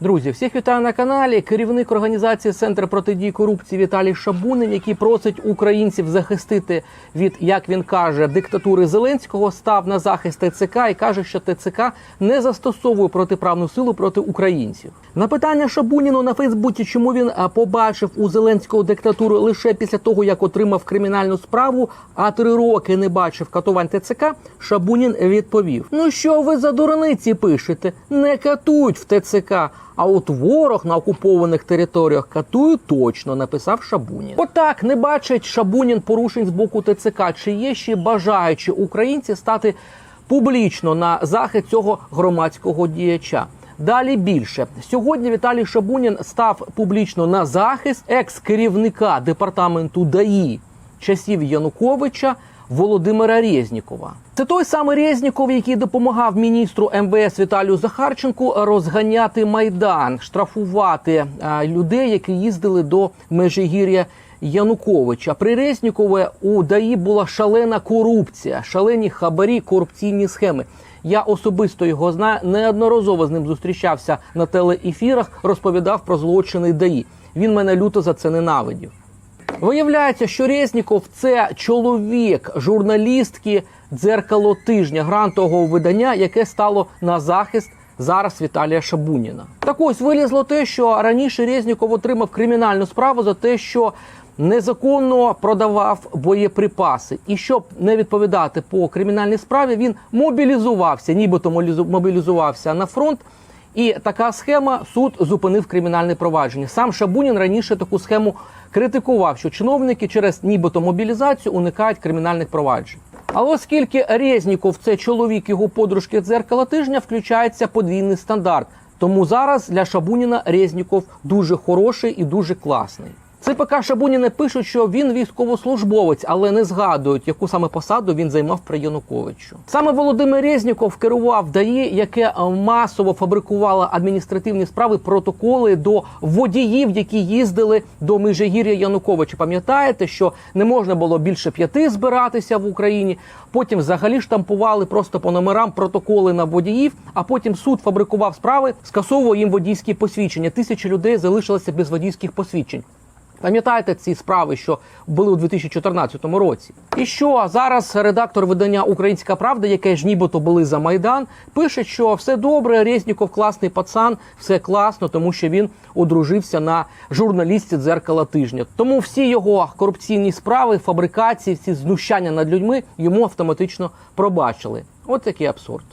Друзі, всіх вітаю на каналі. Керівник організації Центр протидії корупції Віталій Шабунин, який просить українців захистити від, як він каже, диктатури Зеленського, став на захист ТЦК і каже, що ТЦК не застосовує протиправну силу проти українців. На питання Шабуніну на Фейсбуці, чому він побачив у Зеленського диктатуру лише після того, як отримав кримінальну справу, а три роки не бачив катувань ТЦК, Шабунін відповів: Ну що ви за дурниці пишете? Не катують в ТЦК. А от ворог на окупованих територіях катує точно, написав Шабунін. Отак не бачить Шабунін порушень з боку ТЦК. Чи є ще бажаючі українці стати публічно на захист цього громадського діяча? Далі більше сьогодні Віталій Шабунін став публічно на захист екс-керівника департаменту ДАІ часів Януковича Володимира Резнікова. Це той самий Резніков, який допомагав міністру МВС Віталію Захарченку розганяти майдан, штрафувати людей, які їздили до Межигір'я Януковича. При Резнікове у ДАІ була шалена корупція, шалені хабарі, корупційні схеми. Я особисто його знаю, неодноразово з ним зустрічався на телеефірах, розповідав про злочини ДАІ. Він мене люто за це ненавидів. Виявляється, що Резніков це чоловік журналістки дзеркало тижня грантового видання, яке стало на захист зараз Віталія Шабуніна. Так ось вилізло те, що раніше Резніков отримав кримінальну справу за те, що незаконно продавав боєприпаси. І щоб не відповідати по кримінальній справі, він мобілізувався, нібито мобілізувався на фронт. І така схема суд зупинив кримінальне провадження. Сам Шабунін раніше таку схему критикував, що чиновники через нібито мобілізацію уникають кримінальних проваджень. А оскільки Резніков це чоловік його подружки дзеркала тижня, включається подвійний стандарт. Тому зараз для Шабуніна Резніков дуже хороший і дуже класний. ЦПК Шабуніна пишуть, що він військовослужбовець, але не згадують, яку саме посаду він займав при Януковичу. Саме Володимир Резніков керував ДАІ, яке масово фабрикувало адміністративні справи, протоколи до водіїв, які їздили до Межигір'я Януковича. Пам'ятаєте, що не можна було більше п'яти збиратися в Україні. Потім взагалі штампували просто по номерам протоколи на водіїв. А потім суд фабрикував справи, скасовував їм водійські посвідчення. Тисячі людей залишилися без водійських посвідчень. Пам'ятаєте ці справи, що були у 2014 році? І що зараз редактор видання Українська Правда, яке ж нібито були за майдан, пише, що все добре, Резніков класний пацан, все класно, тому що він одружився на журналісті дзеркала тижня. Тому всі його корупційні справи, фабрикації, всі знущання над людьми йому автоматично пробачили. От такий абсурд.